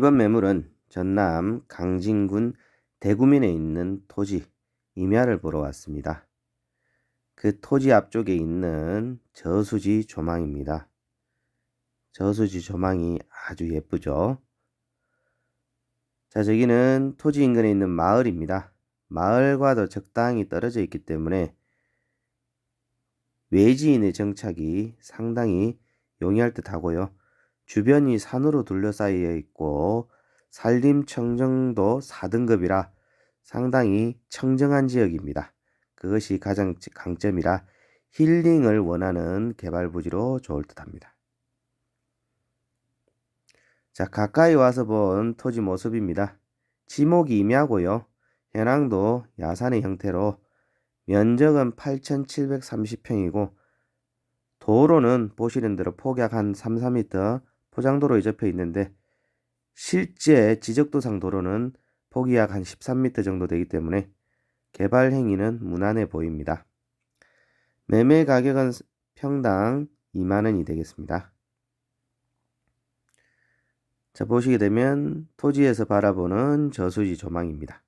이번 매물은 전남 강진군 대구면에 있는 토지 임야를 보러 왔습니다. 그 토지 앞쪽에 있는 저수지 조망입니다. 저수지 조망이 아주 예쁘죠. 자, 저기는 토지 인근에 있는 마을입니다. 마을과도 적당히 떨어져 있기 때문에 외지인의 정착이 상당히 용이할 듯 하고요. 주변이 산으로 둘러싸여 있고 산림 청정도 4등급이라 상당히 청정한 지역입니다. 그것이 가장 강점이라 힐링을 원하는 개발 부지로 좋을 듯 합니다. 자, 가까이 와서 본 토지 모습입니다. 지목이 임야고요. 현황도 야산의 형태로 면적은 8,730평이고 도로는 보시는 대로 폭약 한 3, 4m 포장도로에 접해 있는데 실제 지적도상 도로는 폭이 약 한 13m 정도 되기 때문에 개발 행위는 무난해 보입니다. 매매 가격은 평당 2만원이 되겠습니다. 자, 보시게 되면 토지에서 바라보는 저수지 조망입니다.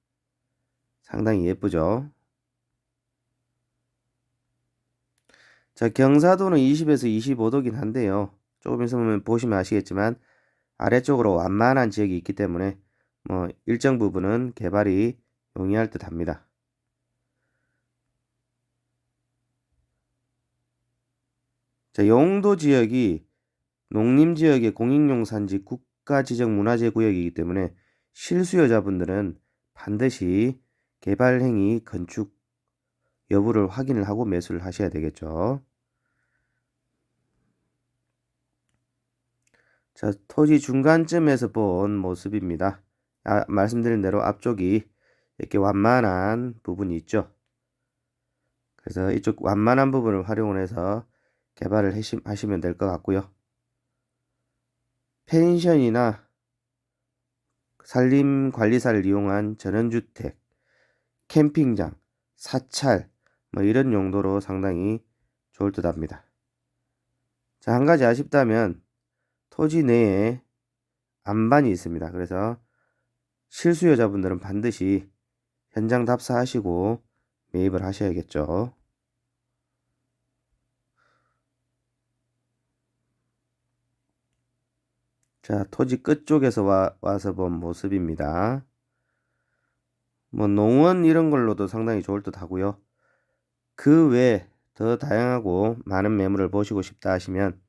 상당히 예쁘죠? 자, 경사도는 20에서 25도긴 한데요. 조금 있으면 보시면 아시겠지만 아래쪽으로 완만한 지역이 있기 때문에 뭐 일정 부분은 개발이 용이할 듯 합니다. 자, 용도 지역이 농림 지역의 공익용 산지 국가지정 문화재 구역이기 때문에 실수요자분들은 반드시 개발 행위 건축 여부를 확인을 하고 매수를 하셔야 되겠죠. 자, 토지 중간쯤에서 본 모습입니다. 아, 말씀드린 대로 앞쪽이 이렇게 완만한 부분이 있죠. 그래서 이쪽 완만한 부분을 활용을 해서 개발을 하시면 될 것 같고요. 펜션이나 산림관리사를 이용한 전원주택, 캠핑장, 사찰, 뭐 이런 용도로 상당히 좋을 듯 합니다. 자, 한 가지 아쉽다면 토지 내에 안반이 있습니다. 그래서 실수요자분들은 반드시 현장 답사하시고 매입을 하셔야겠죠. 자, 토지 끝쪽에서 와, 와서 본 모습입니다. 뭐 농원 이런 걸로도 상당히 좋을 듯 하고요. 그 외에 더 다양하고 많은 매물을 보시고 싶다 하시면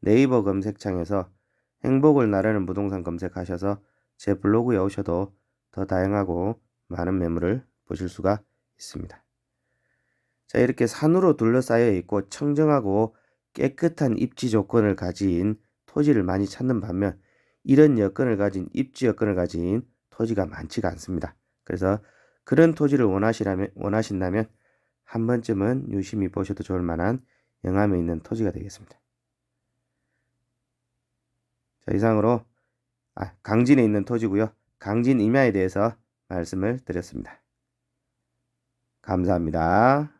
네이버 검색창에서 행복을 나르는 부동산 검색하셔서 제 블로그에 오셔도 더 다양하고 많은 매물을 보실 수가 있습니다. 자, 이렇게 산으로 둘러싸여 있고 청정하고 깨끗한 입지 조건을 가진 토지를 많이 찾는 반면 이런 여건을 가진 입지 여건을 가진 토지가 많지가 않습니다. 그래서 그런 토지를 원하시라면, 원하신다면 한 번쯤은 유심히 보셔도 좋을 만한 영암에 있는 토지가 되겠습니다. 자, 이상으로 아, 강진에 있는 토지고요. 강진 임야에 대해서 말씀을 드렸습니다. 감사합니다.